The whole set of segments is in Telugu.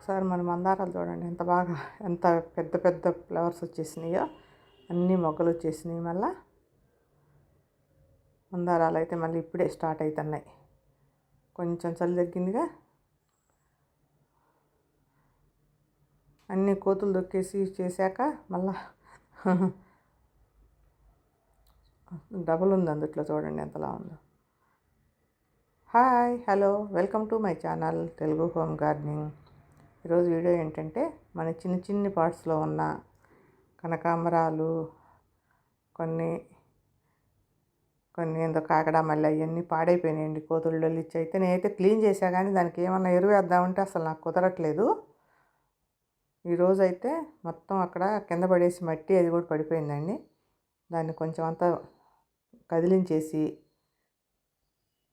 ఒకసారి మన మందారాలు చూడండి ఎంత బాగా ఎంత పెద్ద పెద్ద ఫ్లవర్స్ వచ్చేసినాయో అన్ని మొగ్గలు వచ్చేసినాయి మళ్ళా. మందారాలు అయితే మళ్ళీ ఇప్పుడే స్టార్ట్ అవుతున్నాయి కొంచెం చలి తగ్గిందిగా. అన్ని కోతులు దొక్కేసి చేశాక మళ్ళా డబుల్ ఉంది అందుట్లో చూడండి ఎంతలా ఉందో. Hi hello welcome to my channel Telugu home gardening. ఈరోజు వీడియో ఏంటంటే మన చిన్న చిన్ని పార్ట్స్లో ఉన్న కనకాంబరాలు కొన్ని కొన్ని ఏందో కాకడ మళ్ళీ అవన్నీ పాడైపోయినాయండి. కోతులు ఇచ్చి అయితే నేనైతే క్లీన్ చేశా కానీ దానికి ఏమన్నా ఎరువు వేద్దామంటే అసలు నాకు కుదరట్లేదు. ఈరోజు అయితే మొత్తం అక్కడ కింద పడేసి మట్టి అది కూడా పడిపోయిందండి. దాన్ని కొంచెం అంతా కదిలించేసి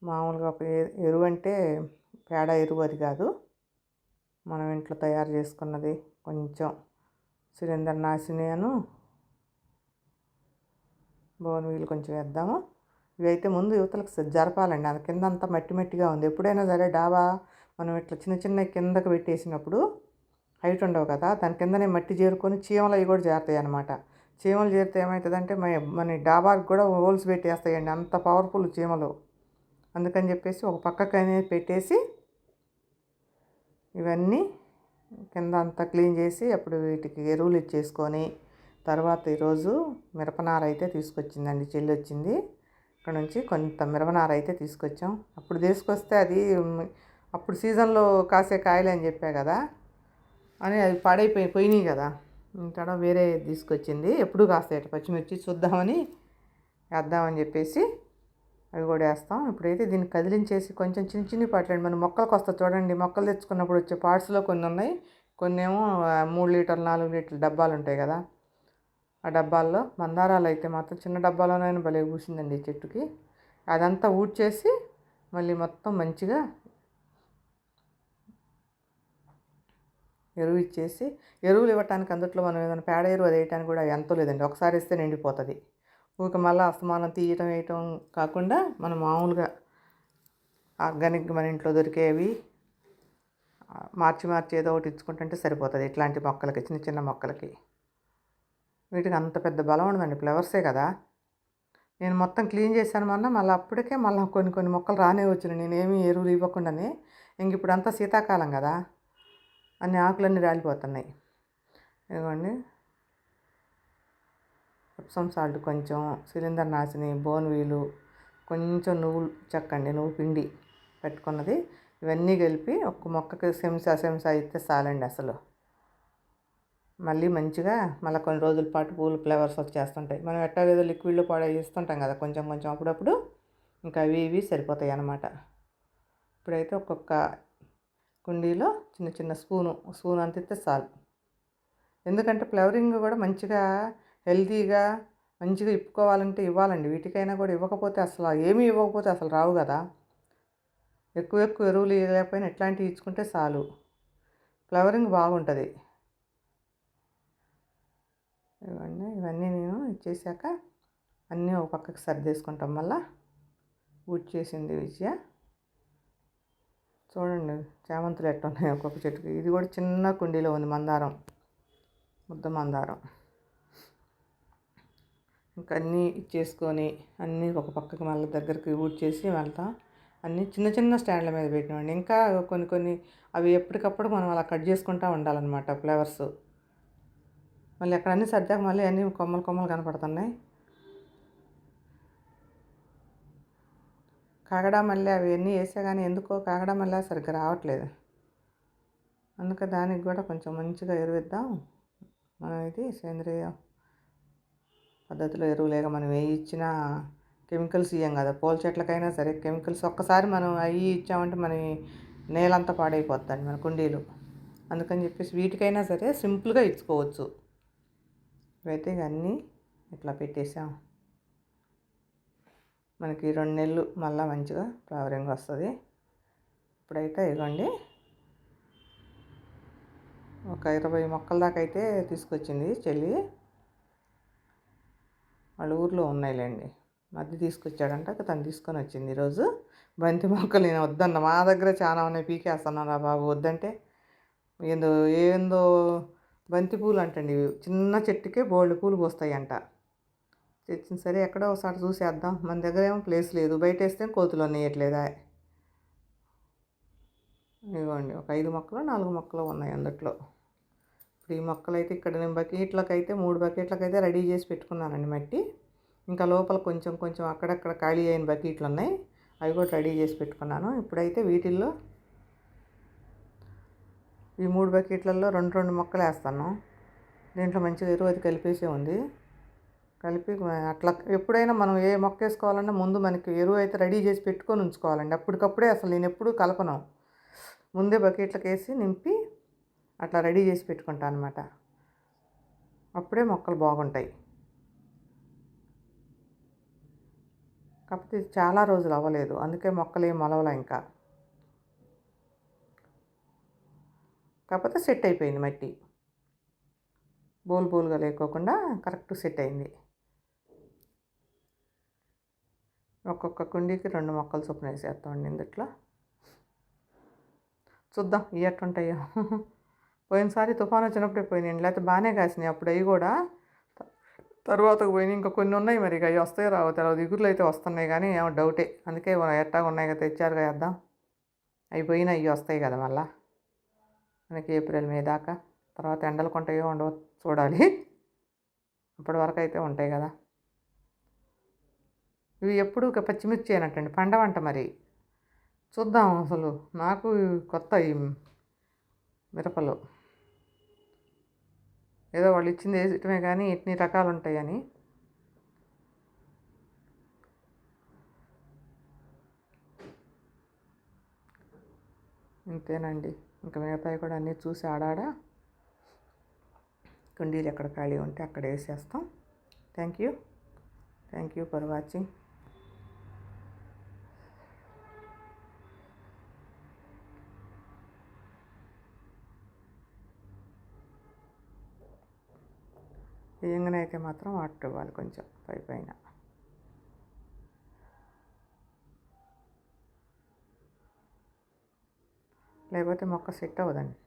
మామూలుగా ఒక ఎరువు అంటే పేడ ఎరువు అది కాదు. మనం ఇంట్లో తయారు చేసుకున్నది కొంచెం. సిలిండర్ నాసినాను బోన్ వీలు కొంచెం వేద్దాము. ఇవైతే ముందు యువతలకు జరపాలండి. అది కింద అంతా మట్టి మట్టిగా ఉంది. ఎప్పుడైనా సరే డాబా మనం ఇట్లా చిన్న చిన్న కిందకు పెట్టేసినప్పుడు హైట్ ఉండవు కదా. దాని కిందనే మట్టి చేరుకొని చీమలు అవి కూడా చేరుతాయి అనమాట చీమలు చేరితే ఏమవుతుందంటే మన మన డాబాకి కూడా హోల్స్ పెట్టేస్తాయండి. అంత పవర్ఫుల్ చీమలు. అందుకని చెప్పేసి ఒక పక్కకి అనేది పెట్టేసి ఇవన్నీ కింద అంతా క్లీన్ చేసి అప్పుడు వీటికి ఎరువులు ఇచ్చేసుకొని తర్వాత ఈరోజు మిరపనార అయితే తీసుకొచ్చిందండి చెల్లి వచ్చింది. ఇక్కడ నుంచి కొంత మిరపనార అయితే తీసుకొచ్చాం. అప్పుడు తీసుకొస్తే అది అప్పుడు సీజన్లో కాసే కాయలు అని చెప్పా కదా. అని అది పాడైపోయి పోయినాయి కదా. ఇంకా వేరే తీసుకొచ్చింది. ఎప్పుడు కాస్తాయట పచ్చిమిర్చి చూద్దామని వేద్దామని చెప్పేసి అవి కూడా వేస్తాం. ఇప్పుడైతే దీన్ని కదిలించేసి కొంచెం చిన్న చిన్న పాటలండి. మన మొక్కలకు వస్తా చూడండి. మొక్కలు తెచ్చుకున్నప్పుడు వచ్చే పార్ట్స్లో కొన్ని ఉన్నాయి. కొన్ని ఏమో మూడు లీటర్లు నాలుగు లీటర్ల డబ్బాలు ఉంటాయి కదా. ఆ డబ్బాల్లో మందారాలు అయితే మాత్రం చిన్న డబ్బాలోనైనా భలే పూసిందండి చెట్టుకి. అదంతా ఊడ్చేసి మళ్ళీ మొత్తం మంచిగా ఎరువు ఇచ్చేసి ఎరువులు ఇవ్వటానికి అందుట్లో మనం ఏదైనా పేడ ఎరువు అది వేయటానికి కూడా ఎంతో లేదండి. ఒకసారి ఇస్తే నిండిపోతుంది. ఊక మళ్ళీ అస్తమానం తీయటం వేయటం కాకుండా మనం మామూలుగా ఆర్గానిక్ మన ఇంట్లో దొరికేవి మార్చి మార్చి ఏదో ఒకటి ఇచ్చుకుంటుంటే సరిపోతుంది. ఇట్లాంటి మొక్కలకి చిన్న చిన్న మొక్కలకి. వీటికి అంత పెద్ద బలం ఉండదండి. ఫ్లవర్సే కదా. నేను మొత్తం క్లీన్ చేశాను మొన్న. మళ్ళీ అప్పటికే మళ్ళీ కొన్ని కొన్ని మొక్కలు రానే వచ్చినాయి నేనేమి ఎరువులు ఇవ్వకుండానే. ఇంక ఇప్పుడు అంతా శీతాకాలం కదా. అన్ని ఆకులన్నీ రాలిపోతున్నాయి. ఇదిగోండి. ఎప్సమ్ సాల్ట్ కొంచెం సిలిండర్ నాశని బోన్ వీలు కొంచెం నువ్వులు చెక్కండి నువ్వు పిండి పెట్టుకున్నది. ఇవన్నీ కలిపి ఒక్క మొక్కకి సెంసా సెంసా ఇస్తే చాలండి అసలు. మళ్ళీ మంచిగా మళ్ళీ కొన్ని రోజుల పాటు పూలు ఫ్లేవర్స్ వచ్చేస్తుంటాయి మనం ఎట్టాగేదో లిక్విడ్లో పాడే ఇస్తుంటాం కదా కొంచెం కొంచెం అప్పుడప్పుడు ఇంకా అవి ఇవి సరిపోతాయి అన్నమాట. ఇప్పుడైతే ఒక్కొక్క కుండీలో చిన్న చిన్న స్పూను స్పూన్ అంత ఇస్తే చాలు ఎందుకంటే ఫ్లవరింగ్ కూడా మంచిగా హెల్తీగా మంచిగా ఇప్పుకోవాలంటే ఇవ్వాలండి. వీటికైనా కూడా ఇవ్వకపోతే అసలు ఏమీ ఇవ్వకపోతే అసలు రావు కదా. ఎక్కువ ఎక్కువ ఎరువులు లేకపోయినా ఇట్లాంటివి ఇచ్చుకుంటే చాలు. ఫ్లవరింగ్ బాగుంటుంది. ఇవన్నీ ఇవన్నీ నేను ఇచ్చేసాక అన్నీ ఒక పక్కకి సర్దేసుకుంటాం మళ్ళా. ఊడ్ చేసింది విజయ. చూడండి చామంతులు ఎట్లా ఉన్నాయి ఒక్కొక్క చెట్టుకి. ఇది కూడా చిన్న కుండీలో ఉంది మందారం. ముద్ద మందారం. ఇంకా అన్నీ ఇచ్చేసుకొని అన్నీ ఒక పక్కకి మళ్ళీ దగ్గరికి ఊడ్చేసి వెళ్తాం. అన్నీ చిన్న చిన్న స్టాండ్ల మీద పెట్టినామండి ఇంకా కొన్ని కొన్ని అవి ఎప్పటికప్పుడు మనం అలా కట్ చేసుకుంటూ ఉండాలన్నమాట ఫ్లవర్స్. మళ్ళీ అక్కడ అన్నీ సర్దాక మళ్ళీ అన్నీ కొమ్మలు కొమ్మలు కనపడుతున్నాయి. కాగడా మళ్ళీ అవి అన్నీ వేసా కానీ ఎందుకో కాగడా మళ్ళీ సరిగ్గా రావట్లేదు. అందుకే దానికి కూడా కొంచెం మంచిగా ఎరువిద్దాం. మనం ఇది సేంద్రియ. పద్ధతిలో ఎరువు లేక మనం ఏ ఇచ్చినా కెమికల్స్ ఇయ్యం కదా. పూల చెట్లకైనా సరే కెమికల్స్ ఒక్కసారి మనం అవి ఇచ్చామంటే మన నేలంతా పాడైపోతుంది మన కుండీలు. అందుకని చెప్పేసి వీటికైనా సరే సింపుల్గా ఇచ్చుకోవచ్చు. ఇవైతే ఇవన్నీ అన్నీ ఇట్లా పెట్టేసాం. మనకి రెండు నెలలు మళ్ళీ మంచిగా ఫ్లవరింగ్ వస్తుంది. ఇప్పుడైతే ఇవ్వండి ఒక ఇరవై మొక్కల దాకా అయితే తీసుకొచ్చింది చెల్లి. వాళ్ళ ఊర్లో ఉన్నాయిలేండి. మధ్య తీసుకొచ్చాడంట తను తీసుకొని వచ్చింది ఈరోజు. బంతి మొక్కలు నేను వద్దన్న మా దగ్గర చాలా ఉన్నాయి పీకేస్తున్నారా రా బాబు వద్దంటే? ఏందో ఏందో బంతి పూలు అంటండి ఇవి చిన్న చెట్టుకే బోల్డ్ పూలు పోస్తాయంట. తెచ్చిన సరే ఎక్కడో ఒకసారి చూసేద్దాం మన దగ్గర ఏమో ప్లేస్ లేదు బయట వేస్తే కోతులు అనేయట్లేదా ఇవ్వండి ఒక ఐదు మొక్కలు నాలుగు మొక్కలు ఉన్నాయి అందుట్లో. ఇప్పుడు ఈ మొక్కలు అయితే ఇక్కడ నేను బకెట్లకు అయితే మూడు బకెట్లకు అయితే రెడీ చేసి పెట్టుకున్నానండి మట్టి. ఇంకా లోపల కొంచెం కొంచెం అక్కడక్కడ ఖాళీ అయిన బకెట్లు ఉన్నాయి అవి కూడా రెడీ చేసి పెట్టుకున్నాను. ఇప్పుడైతే వీటిల్లో ఈ మూడు బకెట్లలో రెండు రెండు మొక్కలు వేస్తాను. దీంట్లో మంచిగా ఎరువు అది కలిపేసే ఉంది. కలిపి అట్లా ఎప్పుడైనా మనం ఏ మొక్క వేసుకోవాలన్నా ముందు మనకి ఎరువు అయితే రెడీ చేసి పెట్టుకొని ఉంచుకోవాలండి. అప్పటికప్పుడే అసలు నేను ఎప్పుడు కలపను. ముందే బకెట్లకు వేసి నింపి అట్లా రెడీ చేసి పెట్టుకుంటాను అనమాట అప్పుడే మొక్కలు బాగుంటాయి. కాకపోతే ఇది చాలా రోజులు అవ్వలేదు. అందుకే మొక్కలు ఏం మొలవలే ఇంకా. కాకపోతే సెట్ అయిపోయింది మట్టి. బోల్ బోల్గా లేకోకుండా కరెక్ట్ సెట్ అయింది. ఒక్కొక్క కుండీకి రెండు మొక్కలు చొప్పున వేసేస్తామండి ఇందుట్లో. చూద్దాం ఇవి ఎట్టుంటాయో. పోయినసారి తుఫాన్ వచ్చినప్పుడే పోయినాయండి. లేకపోతే బాగానే కాసినాయి. అప్పుడు అవి కూడా తర్వాత పోయినాయి. ఇంకా కొన్ని ఉన్నాయి మరి. అవి వస్తాయో రావు తర్వాత ఇగురులు అయితే వస్తున్నాయి కానీ ఏమో డౌటే. అందుకే ఎట్టా ఉన్నాయి కదా తెచ్చారు వేద్దాం. అవి పోయినా అవి వస్తాయి కదా మళ్ళా. మనకి ఏప్రిల్ మే దాకా. తర్వాత ఎండలు కొంటాయో ఉండవో చూడాలి. అప్పటి వరకు అయితే ఉంటాయి కదా. ఇవి ఎప్పుడు పచ్చిమిర్చి అయినట్టండి. పండవంట మరి. చూద్దాం అసలు. నాకు కొత్త ఈ మిరపలు. ఏదో వాళ్ళు ఇచ్చింది వేసటమే కానీ ఇన్ని రకాలు ఉంటాయని ఇంతేనండి. ఇంకా మిగతాయి కూడా అన్నీ చూసి ఆడాడ? కుండీలు ఎక్కడ ఖాళీ ఉంటే అక్కడ వేసేస్తాం. Thank you. Thank you for watching. వేయంగానే అయితే మాత్రం వాటర్ ఇవ్వాలి కొంచెం పై పైన. లేకపోతే మొక్క సెట్ అవ్వదండి.